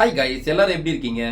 Hi guys எல்லாரும் எப்படி இருக்கீங்க?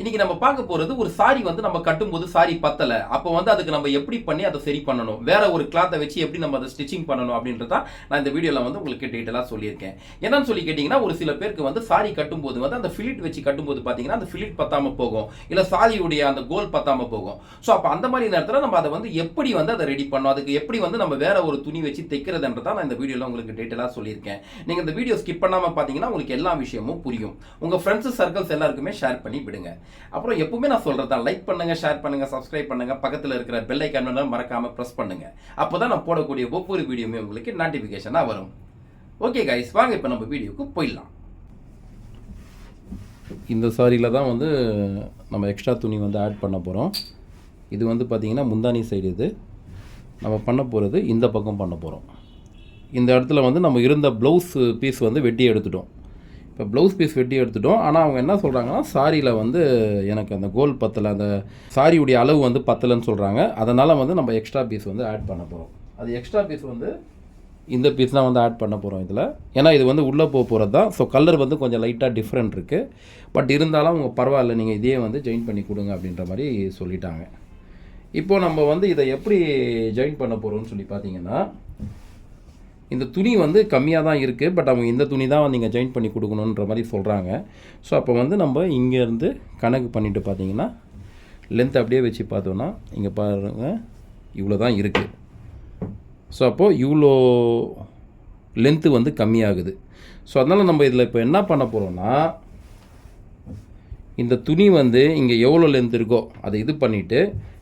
இன்னைக்கு நம்ம பார்க்க போறது ஒரு சாரி வந்து நம்ம கட்டும்போது சாரி பத்தல. அப்போ வந்து அதுக்கு நம்ம எப்படி பண்ணி அதை சரி பண்ணணும்? வேற ஒரு கிளாத்தை வச்சு எப்படி நம்ம அதை ஸ்டிச்சிங் பண்ணணும் அப்படின்றத நான் இந்த வீடியோல வந்து உங்களுக்கு டீட்டெயிலாக சொல்லியிருக்கேன். என்னன்னு சொல்லி கேட்டிங்கன்னா ஒரு சில பேருக்கு வந்து சாரி கட்டும்போது வந்து அந்த ஃபிலிட் வச்சு கட்டும்போது பார்த்தீங்கன்னா அந்த ஃபிலிட் பத்தாம போகும். இல்லை சாரியுடைய அந்த கோல் பத்தாம போகும். ஸோ அப்போ அந்த மாதிரி நேரத்தில் நம்ம அதை வந்து எப்படி வந்து அதை ரெடி பண்ணணும்? அதுக்கு எப்படி வந்து நம்ம வேற ஒரு துணி வச்சு தைக்கிறதுன்றதை நான் இந்த வீடியோவில் உங்களுக்கு டீட்டெயிலாக சொல்லியிருக்கேன். நீங்கள் இந்த வீடியோ ஸ்கிப் பண்ணாமல் பார்த்தீங்கன்னா உங்களுக்கு எல்லா விஷயமும் புரியும். உங்கள் ஃப்ரெண்ட்ஸ் சர்க்கிள்ஸ் எல்லாருக்குமே ஷேர் பண்ணி விடுங்க. அப்புறம் எப்பவுமே நான் சொல்கிறது தான் லைக் பண்ணுங்க ஷேர் பண்ணுங்க சப்ஸ்கிரைப் பண்ணுங்க. பக்கத்தில் இருக்கிற பெல் ஐக்கான மறக்காம ப்ரெஸ் பண்ணுங்க. அப்போ தான் நான் போடக்கூடிய ஒவ்வொரு வீடியோமே உங்களுக்கு நோட்டிஃபிகேஷனாக வரும். ஓகே கைஸ் வாங்க இப்போ நம்ம வீடியோக்கு போயிடலாம். இந்த சாரியில் தான் வந்து நம்ம எக்ஸ்ட்ரா துணி வந்து ஆட் பண்ண போகிறோம் இது வந்து பார்த்திங்கன்னா முந்தானி சைடு இது. நம்ம பண்ண போகிறது இந்த பக்கம் பண்ண போகிறோம் இந்த இடத்துல வந்து நம்ம இருந்த ப்ளவுஸ் பீஸ் வந்து வெட்டி எடுத்துட்டோம். இப்போ ப்ளவுஸ் பீஸ் வெட்டி எடுத்துட்டோம். ஆனால் அவங்க என்ன சொல்கிறாங்கன்னா சாரியில் வந்து எனக்கு அந்த கோல் பத்தலை அந்த சாரியுடைய அளவு வந்து பத்தலைன்னு சொல்கிறாங்க அதனால் வந்து நம்ம எக்ஸ்ட்ரா பீஸ் வந்து ஆட் பண்ண போகிறோம் அது எக்ஸ்ட்ரா பீஸ் வந்து இந்த பீஸ் தான் வந்து ஆட் பண்ண போகிறோம் இதில். ஏன்னா இது வந்து உள்ளே போக போகிறது தான் ஸோ கலர் வந்து கொஞ்சம் லைட்டாக டிஃப்ரெண்ட் இருக்குது பட் இருந்தாலும் அவங்க பரவாயில்ல நீங்கள் இதே வந்து ஜாயின் பண்ணி கொடுங்க அப்படின்ற மாதிரி சொல்லிட்டாங்க. இப்போது நம்ம வந்து இதை எப்படி ஜாயின் பண்ண போகிறோம்னு சொல்லி பார்த்தீங்கன்னா இந்த துணி வந்து கம்மியாக தான் இருக்குது பட் அவங்க இந்த துணி தான் நீங்கள் ஜாயின் பண்ணி கொடுக்கணுன்ற மாதிரி சொல்கிறாங்க ஸோ அப்போ வந்து நம்ம இங்கேருந்து கணக்கு பண்ணிவிட்டு பார்த்தீங்கன்னா லென்த் அப்படியே வச்சு பார்த்தோன்னா இங்கே பாருங்கள் இவ்வளோ தான் இருக்குது ஸோ அப்போது இவ்வளோ லென்த்து வந்து கம்மியாகுது. ஸோ அதனால் நம்ம இதில் இப்போ என்ன பண்ண போகிறோம்னா இந்த துணி வந்து இங்கே எவ்வளோ லென்த் இருக்கோ அதை இது பண்ணிவிட்டு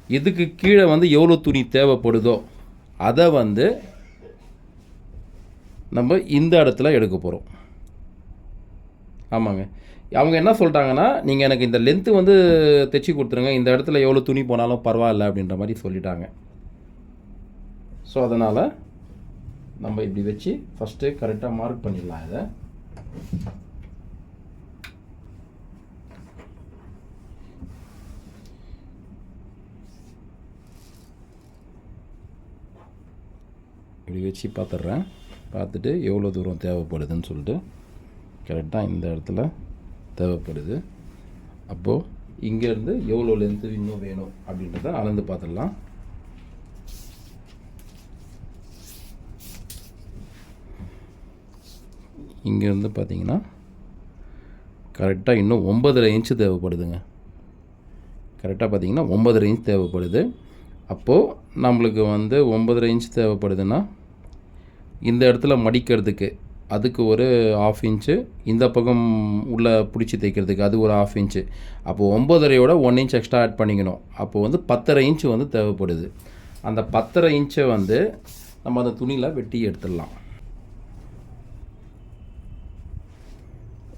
இதுக்கு கீழே வந்து எவ்வளோ துணி தேவைப்படுதோ அதை வந்து நம்ம இந்த இடத்துல எடுக்க போகிறோம் ஆமாங்க. அவங்க என்ன சொல்லிட்டாங்கன்னா நீங்கள் எனக்கு இந்த லென்த்து வந்து தைச்சி கொடுத்துருங்க. இந்த இடத்துல எவ்வளோ துணி போனாலும் பரவாயில்ல அப்படின்ற மாதிரி சொல்லிட்டாங்க. ஸோ அதனால் நம்ம இப்படி வச்சு ஃபஸ்ட்டு கரெக்டாக மார்க் பண்ணிடலாம் இதை. இப்படி வச்சு பார்த்துட்றேன். பார்த்துட்டு எவ்வளோ தூரம் தேவைப்படுதுன்னு சொல்லிட்டு கரெக்டாக இந்த இடத்துல தேவைப்படுது. அப்போது இங்கேருந்து எவ்வளோ லென்த்து இன்னும் வேணும் அப்படின்றத அளந்து பார்த்துடலாம். இங்கேருந்து பார்த்தீங்கன்னா கரெக்டாக இன்னும் ஒம்பதரை இன்ச்சு தேவைப்படுதுங்க. கரெக்டாக பார்த்தீங்கன்னா ஒம்பதரை இன்ச் தேவைப்படுது. அப்போது நம்மளுக்கு வந்து ஒம்பதரை இன்ச் தேவைப்படுதுன்னா இந்த இடத்துல மடிக்கிறதுக்கு. அதுக்கு ஒரு ஆஃப் இன்ச்சு இந்த பக்கம் உள்ளே பிடிச்சி தைக்கிறதுக்கு அது ஒரு ஆஃப் இன்ச்சு அப்போது ஒம்பதரையோட ஒன் இன்ச் எக்ஸ்ட்ரா ஆட் பண்ணிக்கணும். அப்போது வந்து பத்தரை இன்ச்சு வந்து தேவைப்படுது. அந்த பத்தரை இன்ச்சை வந்து நம்ம அந்த துணியில் வெட்டி எடுத்துடலாம்.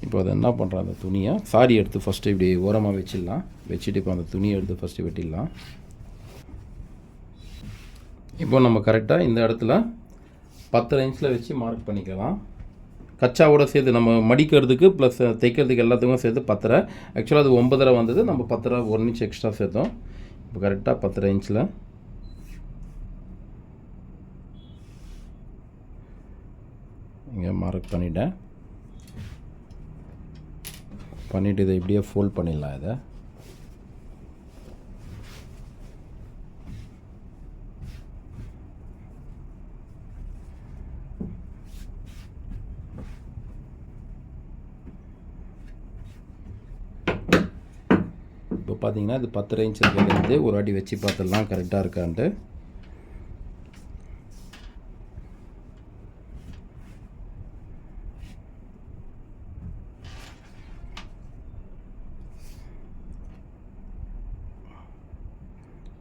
இப்போ அதை என்ன பண்ணுறோம் அந்த துணியை சாரி எடுத்து ஃபஸ்ட்டு இப்படி ஓரமாக வச்சிடலாம். வச்சுட்டு இப்போ அந்த துணியை எடுத்து ஃபஸ்ட்டு வெட்டிடலாம். இப்போ நம்ம கரெக்டாக இந்த இடத்துல பத்து இன்ச்சில் வச்சு மார்க் பண்ணிக்கலாம். கச்சாவோட சேர்த்து நம்ம மடிக்கிறதுக்கு ப்ளஸ் தைக்கிறதுக்கு எல்லாத்துக்கும் சேர்த்து பத்தரை. ஆக்சுவலாக அது ஒன்பதரை வந்தது நம்ம பத்தரை ஒரு இன்ச் எக்ஸ்ட்ரா சேர்த்தோம். இப்போ கரெக்டாக பத்தரை இன்ச்சில் இங்கே மார்க் பண்ணிட்டேன். பண்ணிவிட்டு இதை இப்படியே ஃபோல்ட் பண்ணிடலாம் இதை இப்போ பார்த்தீங்கன்னா இது பத்து ரேஞ்ச் இருக்கிறது ஒரு வாட்டி வச்சு பார்த்துடலாம். கரெக்டாக இருக்கான்ட்டு.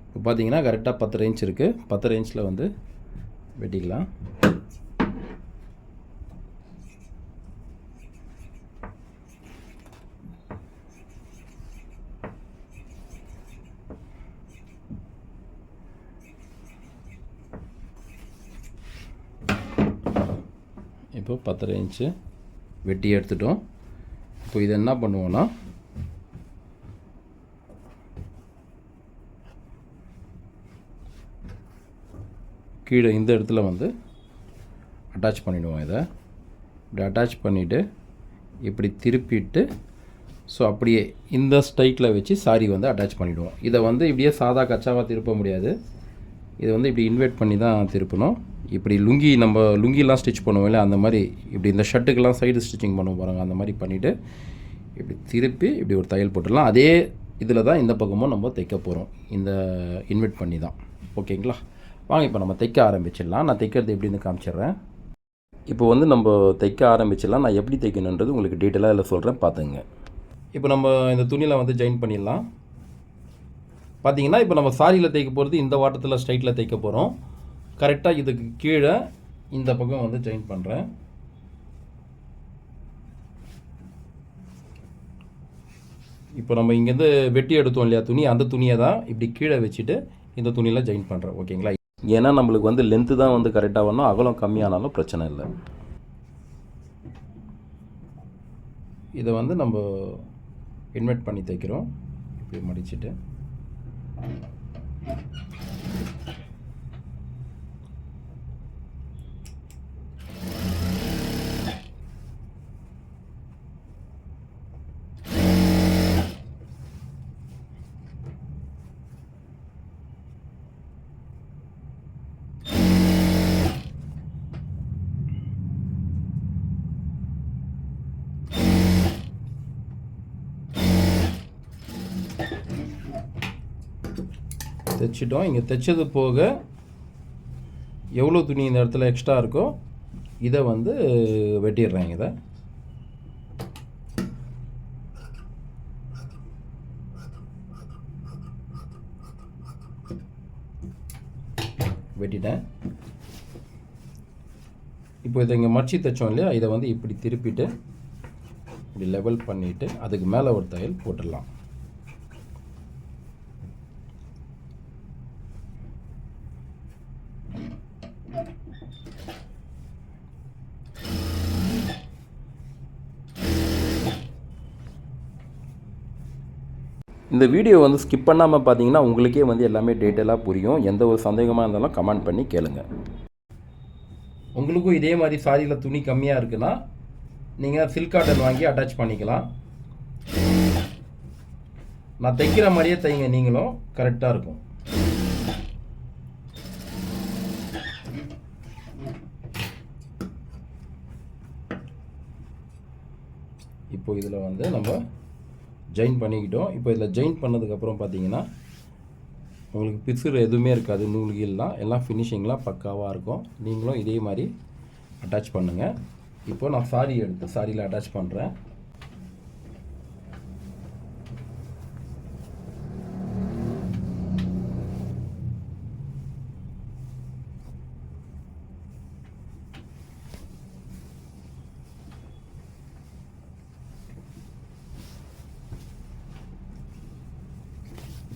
இப்போ பார்த்தீங்கன்னா கரெக்டாக பத்து ரேஞ்ச் இருக்குது பத்து ரேஞ்சில் வந்து வெட்டிக்கலாம். இப்போ பத்தரை இன்ச்சு வெட்டி எடுத்துட்டோம். இப்போ இதை என்ன பண்ணுவோன்னா கீழே இந்த இடத்துல வந்து அட்டாச் பண்ணிவிடுவோம் இதை. இப்படி அட்டாச் பண்ணிவிட்டு இப்படி திருப்பிட்டு ஸோ அப்படியே இந்த ஸ்டைட்டில் வச்சு சாரி வந்து அட்டாச் பண்ணிவிடுவோம் இதை வந்து இப்படியே சாதா கச்சாவாக திருப்ப முடியாது. இதை வந்து இப்படி இன்வெர்ட் பண்ணி தான் திருப்பணும். இப்படி லுங்கி நம்ம லுங்கிலாம் ஸ்டிச் பண்ணுவோம்ல அந்த மாதிரி இப்படி இந்த ஷர்ட்டுக்கெல்லாம் சைடு ஸ்டிச்சிங் பண்ணுவோம் பாருங்கள் அந்த மாதிரி பண்ணிவிட்டு இப்படி திருப்பி இப்படி ஒரு தையல் போட்டுடலாம். அதே இதில் தான் இந்த பக்கமும் நம்ம தைக்க போகிறோம் இந்த இன்வெர்ட் பண்ணி தான். ஓகேங்களா? வாங்க இப்போ நம்ம தைக்க ஆரம்பிச்சிடலாம். நான் தைக்கிறது எப்படின்னு காமிச்சிடுறேன். இப்போ வந்து நம்ம தைக்க ஆரம்பிச்சிடலாம். நான் எப்படி தைக்கணுன்றது உங்களுக்கு டீட்டெயிலாக இதில் சொல்கிறேன் பார்த்துங்க இப்போ நம்ம இந்த துணியில் வந்து ஜாயின் பண்ணிடலாம். பார்த்தீங்கன்னா இப்போ நம்ம சாரியில் தைக்க போகிறது இந்த வாட்டத்தில் ஸ்ட்ரைட்டில் தைக்க போகிறோம் கரெக்டாக இதுக்கு கீழே இந்த பக்கம் வந்து ஜாயின் பண்ணுறேன் இப்போ நம்ம இங்கேருந்து வெட்டி எடுத்தோம் இல்லையா துணி அந்த துணியை தான் இப்படி கீழே வச்சுட்டு இந்த துணியில் ஜாயின் பண்ணுறேன் ஓகேங்களா? ஏன்னா நம்மளுக்கு வந்து லென்த்து தான் வந்து கரெக்டாக வரணும் அகலம் கம்மியானாலும் பிரச்சனை இல்லை. இதை வந்து நம்ம இன்வெர்ட் பண்ணி தைக்கிறோம். இப்படி மடிச்சுட்டு. தைச்சிட்டோம். இங்கே தைச்சது போக எவ்வளோ துணி இந்த இடத்துல எக்ஸ்ட்ரா இருக்கோ இதை வந்து வெட்டிடுறேன் இதை. வெட்டிட்டேன். இப்போ இதை இங்கே மடிச்சு தைச்சோம் இல்லையா? இதை வந்து இப்படி திருப்பிட்டு இப்படி லெவல் பண்ணிவிட்டு அதுக்கு மேலே ஒரு தையல் போட்டுடலாம். இந்த வீடியோ வந்து ஸ்கிப் பண்ணாமல் பார்த்தீங்கன்னா உங்களுக்கே வந்து எல்லாமே டீட்டெயிலாக புரியும். எந்த ஒரு சந்தேகமாக இருந்தாலும் கமெண்ட் பண்ணி கேளுங்க. உங்களுக்கும் இதே மாதிரி சாரியில் துணி கம்மியாக இருக்குன்னா நீங்கள் சில்க் காட்டன் வாங்கி அட்டாச் பண்ணிக்கலாம். நான் தைக்கிற மாதிரியே தைங்க நீங்களும் கரெக்டாக இருக்கும். இப்போ இதில் வந்து நம்ம ஜாயின் பண்ணிக்கிட்டோம். இப்போ இதில் ஜாயின் பண்ணதுக்கப்புறம் பார்த்தீங்கன்னா உங்களுக்கு பிசுறு எதுவுமே இருக்காது. நூல்கள்லாம் எல்லாம் ஃபினிஷிங்லாம் பக்காவாக இருக்கும். நீங்களும் இதே மாதிரி அட்டாச் பண்ணுங்கள் இப்போது நான் சாரி எடுத்து சாரியில் அட்டாச் பண்ணுறேன்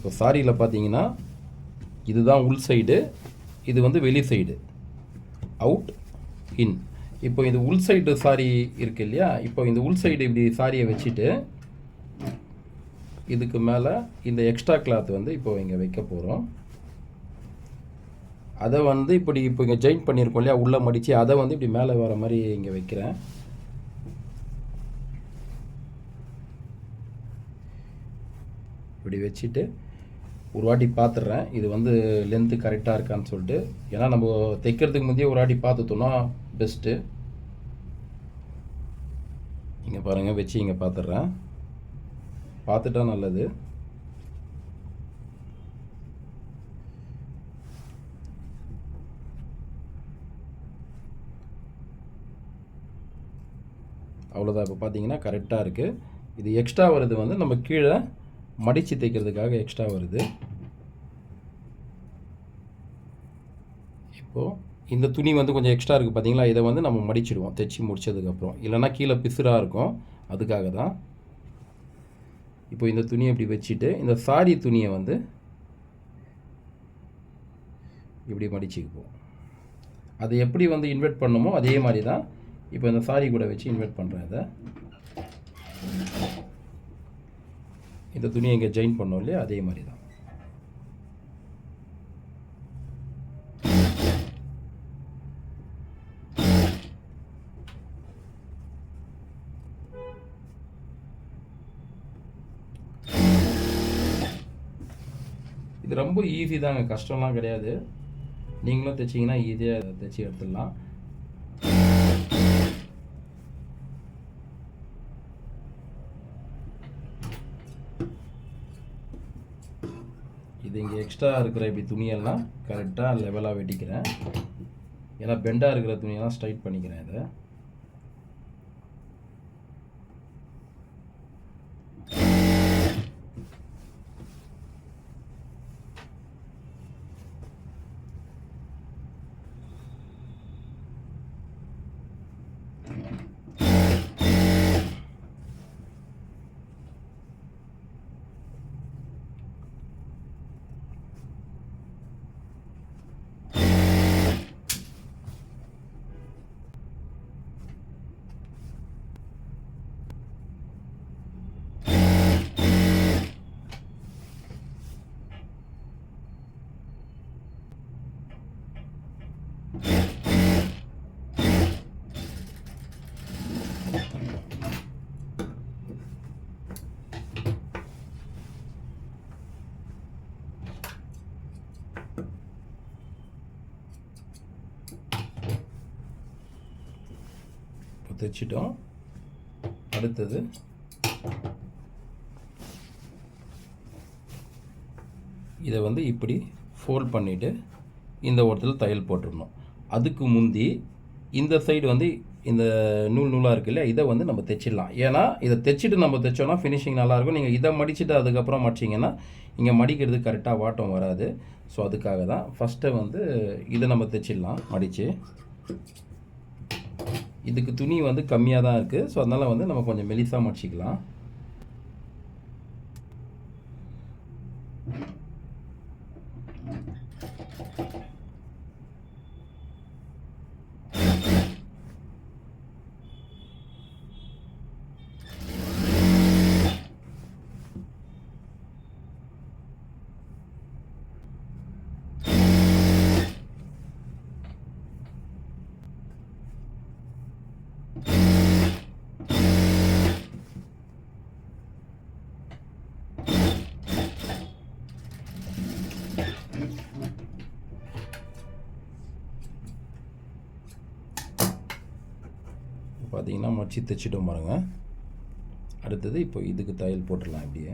இப்போ சாரியில் பார்த்தீங்கன்னா இதுதான் உள் சைடு இது வந்து வெளி சைடு அவுட் இன் இப்போ இது உள் சைடு சாரி இருக்கு இல்லையா? இப்போ இந்த உள் சைடு இப்படி சாரியை வச்சுட்டு இதுக்கு மேலே இந்த எக்ஸ்ட்ரா கிளாத் வந்து இப்போ இங்கே வைக்க போகிறோம் அதை வந்து இப்படி இப்போ இங்கே ஜாயின் பண்ணியிருக்கோம் இல்லையா? உள்ளே மடித்து அதை வந்து இப்படி மேலே வர மாதிரி இங்கே வைக்கிறேன். இப்படி வச்சுட்டு ஒரு வாட்டி பார்த்துட்றேன் இது வந்து லென்த்து கரெக்டாக இருக்கான்னு சொல்லிட்டு. ஏன்னா நம்ம தைக்கிறதுக்கு முந்தைய ஒரு வாட்டி பார்த்துட்டோம்னா பெஸ்ட்டு இங்கே பாருங்கள் வச்சு இங்கே பார்த்துட்றேன் பார்த்துட்டா நல்லது. அவ்வளோதான் இப்போ பார்த்தீங்கன்னா கரெக்டாக இருக்குது இது எக்ஸ்ட்ரா வருது வந்து நம்ம கீழே மடித்து தைக்கிறதுக்காக எக்ஸ்ட்ரா வருது. இப்போது இந்த துணி வந்து கொஞ்சம் எக்ஸ்ட்ரா இருக்குது பார்த்தீங்களா இதை வந்து நம்ம மடிச்சிடுவோம் தைச்சி முடிச்சதுக்கப்புறம். இல்லைன்னா கீழே பிசுராக இருக்கும் அதுக்காக தான் இப்போ இந்த துணியை இப்படி வச்சுட்டு இந்த சாரி துணியை வந்து இப்படி மடிச்சுக்குவோம். அதை எப்படி வந்து இன்வெர்ட் பண்ணுமோ அதே மாதிரி தான் இப்போ இந்த சாரி கூட வச்சு இன்வெர்ட் பண்ணுறேன் இதை. இந்த துணியை இங்கே ஜாயின் பண்ணோம் இல்லையா? அதே மாதிரி தான் இது ரொம்ப ஈஸி தாங்க. கஷ்டம்லாம் கிடையாது. நீங்களும் தைச்சிங்கன்னா ஈஸியாக தைச்சி எடுத்துடலாம். இது இங்கே எக்ஸ்ட்ரா இருக்கிற இப்படி துணியெல்லாம் கரெக்டாக லெவலாக வெட்டிக்கிறேன். ஏன்னா பெண்டாக இருக்கிற துணியெல்லாம் ஸ்ட்ரைட் பண்ணிக்கிறேன் இதை இப்போ தைச்சிட்டோம். அடுத்தது. இதை வந்து இப்படி ஃபோல்ட் பண்ணிவிட்டு இந்த ஓரத்தில் தையல் போட்டுடணும். அதுக்கு முந்தி இந்த சைடு வந்து இந்த நூல் நூலாக இருக்குல்ல இதை வந்து நம்ம தைச்சிடலாம். ஏன்னா இதை தைச்சிட்டு நம்ம தைச்சோன்னா ஃபினிஷிங் நல்லாயிருக்கும். நீங்கள் இதை மடிச்சுட்டு அதுக்கப்புறம் மடிச்சிங்கன்னா இங்கே மடிக்கிறது கரெக்டாக வாட்டம் வராது. ஸோ அதுக்காக தான் ஃபஸ்ட்டு வந்து இதை நம்ம தைச்சிடலாம் மடித்து இதுக்கு துணி வந்து கம்மியாக தான் இருக்குது ஸோ அதனால் வந்து நம்ம கொஞ்சம் மெலிசாக மடிச்சிக்கலாம். பார்த்தீங்கன்னா மடித்து தைச்சிட்டோம் பாருங்க. அடுத்தது இப்போ இதுக்கு தையல் போட்டுடலாம் இப்படியே.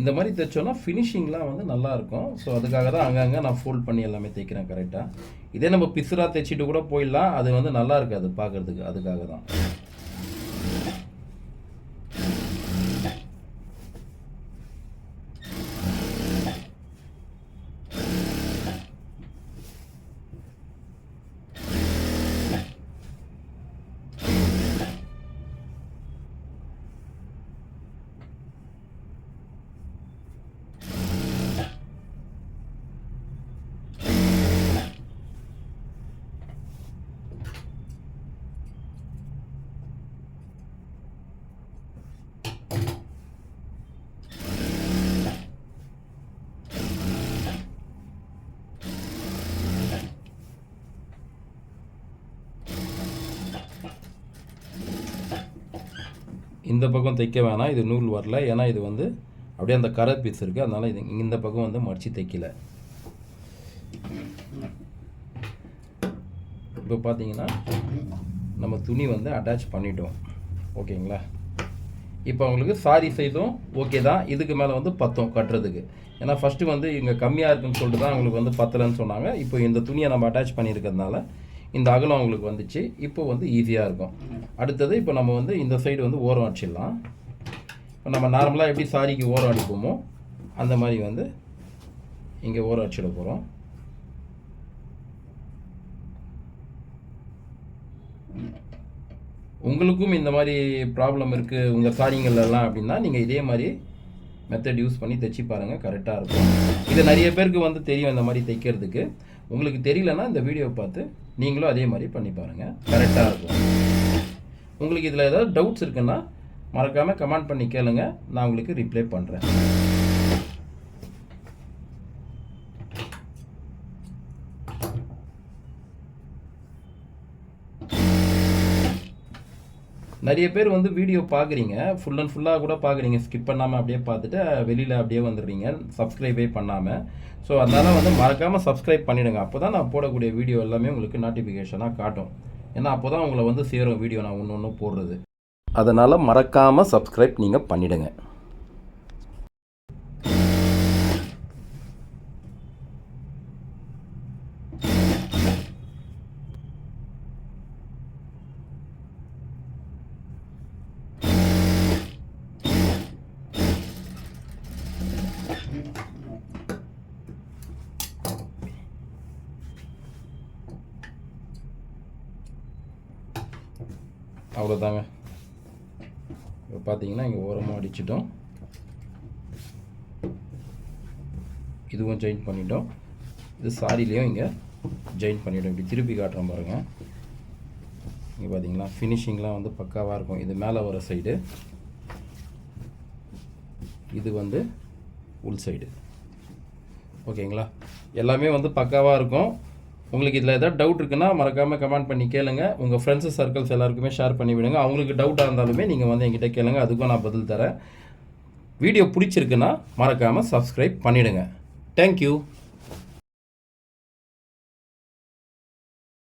இந்த மாதிரி தைச்சோன்னா ஃபினிஷிங்லாம் வந்து நல்லாயிருக்கும் ஸோ அதுக்காக தான் அங்கங்கே நான் ஃபோல்ட் பண்ணி எல்லாமே தைக்கிறேன் கரெக்டாக இதே நம்ம பிசுராக தைச்சிட்டு கூட போயிடலாம். அது வந்து நல்லா இருக்காது பார்க்கறதுக்கு. அதுக்காக தான். இந்த பக்கம் தைக்க வேணாம் இது நூல் வரல. ஏன்னா இது வந்து அப்படியே அந்த கரை பீஸ் இருக்குது அதனால் இது இந்த பக்கம் வந்து மடித்து தைக்கல. இப்போ பார்த்தீங்கன்னா நம்ம துணி வந்து அட்டாச் பண்ணிட்டோம். ஓகேங்களா? இப்போ அவங்களுக்கு சாரி சைஸும் ஓகே தான். இதுக்கு மேலே வந்து பத்தும் கட்டுறதுக்கு. ஏன்னா ஃபஸ்ட்டு வந்து இங்கே கம்மியாக இருக்குன்னு சொல்லிட்டு தான் அவங்களுக்கு வந்து பத்தலைன்னு சொன்னாங்க. இப்போ இந்த துணியை நம்ம அட்டாச் பண்ணியிருக்கிறதுனால இந்த அகலம் அவங்களுக்கு வந்துச்சு. இப்போ வந்து ஈஸியாக இருக்கும். அடுத்தது இப்போ நம்ம வந்து இந்த சைடு வந்து ஓரம் அடிச்சிடலாம். இப்போ நம்ம நார்மலாக எப்படி சாரிக்கு ஓரம் அடிப்போமோ அந்த மாதிரி வந்து இங்கே ஓரம் அடிச்சிட போகிறோம் உங்களுக்கும் இந்த மாதிரி ப்ராப்ளம் இருக்குது உங்கள் சாரிங்கள்லாம் அப்படின்னா நீங்கள் இதே மாதிரி மெத்தட் யூஸ் பண்ணி தைச்சி பாருங்கள் கரெக்டாக இருக்கும். இது நிறைய பேருக்கு வந்து தெரியும் இந்த மாதிரி தைக்கிறதுக்கு. உங்களுக்கு தெரியலன்னா இந்த வீடியோ பார்த்து நீங்களும் அதே மாதிரி பண்ணி பாருங்கள் கரெக்டாக இருக்கும். உங்களுக்கு இதில் ஏதாவது டவுட்ஸ் இருக்குன்னா மறக்காமல் கமெண்ட் பண்ணி கேளுங்க. நான் உங்களுக்கு ரிப்ளை பண்ணுறேன் நிறைய பேர் வந்து வீடியோ பார்க்குறீங்க ஃபுல் அண்ட் ஃபுல்லாக கூட பார்க்குறீங்க ஸ்கிப் பண்ணாமல் அப்படியே பார்த்துட்டு வெளியில் அப்படியே வந்துடுறீங்க. சப்ஸ்கிரைபே பண்ணாமல் ஸோ அதனால் வந்து மறக்காமல் சப்ஸ்கிரைப் பண்ணிவிடுங்க அப்போ தான் நான் போடக்கூடிய வீடியோ எல்லாமே உங்களுக்கு நோட்டிஃபிகேஷனாக காட்டும். ஏன்னா அப்போ தான் உங்களை வந்து சேரும் வீடியோ நான் ஒன்று ஒன்று போடுறது. அதனால் மறக்காமல் சப்ஸ்கிரைப் நீங்கள் பண்ணிவிடுங்க அவ்வளோதாங்க இப்போ பார்த்தீங்கன்னா இங்கே ஓரமாக அடிச்சிட்டோம். இதுவும் ஜாயின் பண்ணிட்டோம். இது சாரிலையும் இங்கே ஜாயின் பண்ணிட்டோம். இப்படி திருப்பி காட்டுறோம் பாருங்கள் இங்கே பார்த்தீங்களா ஃபினிஷிங்லாம் வந்து பக்காவாக இருக்கும். இது மேலே வர சைடு இது வந்து உள் சைடு ஓகேங்களா எல்லாமே வந்து பக்காவாக இருக்கும். உங்களுக்கு இதில் ஏதாவது டவுட் இருக்குன்னா மறக்காமல் கமெண்ட் பண்ணி கேளுங்க. உங்கள் ஃப்ரெண்ட்ஸு சர்க்கிள்ஸ் எல்லாருக்குமே ஷேர் பண்ணி விடுங்க. அவங்களுக்கு டவுட்டாக இருந்தாலுமே நீங்கள் வந்து என்கிட்ட கேளுங்க. அதுக்கும் நான் பதில் தரேன். வீடியோ பிடிச்சிருக்குன்னா மறக்காமல் சப்ஸ்கிரைப் பண்ணிவிடுங்க தேங்க்யூ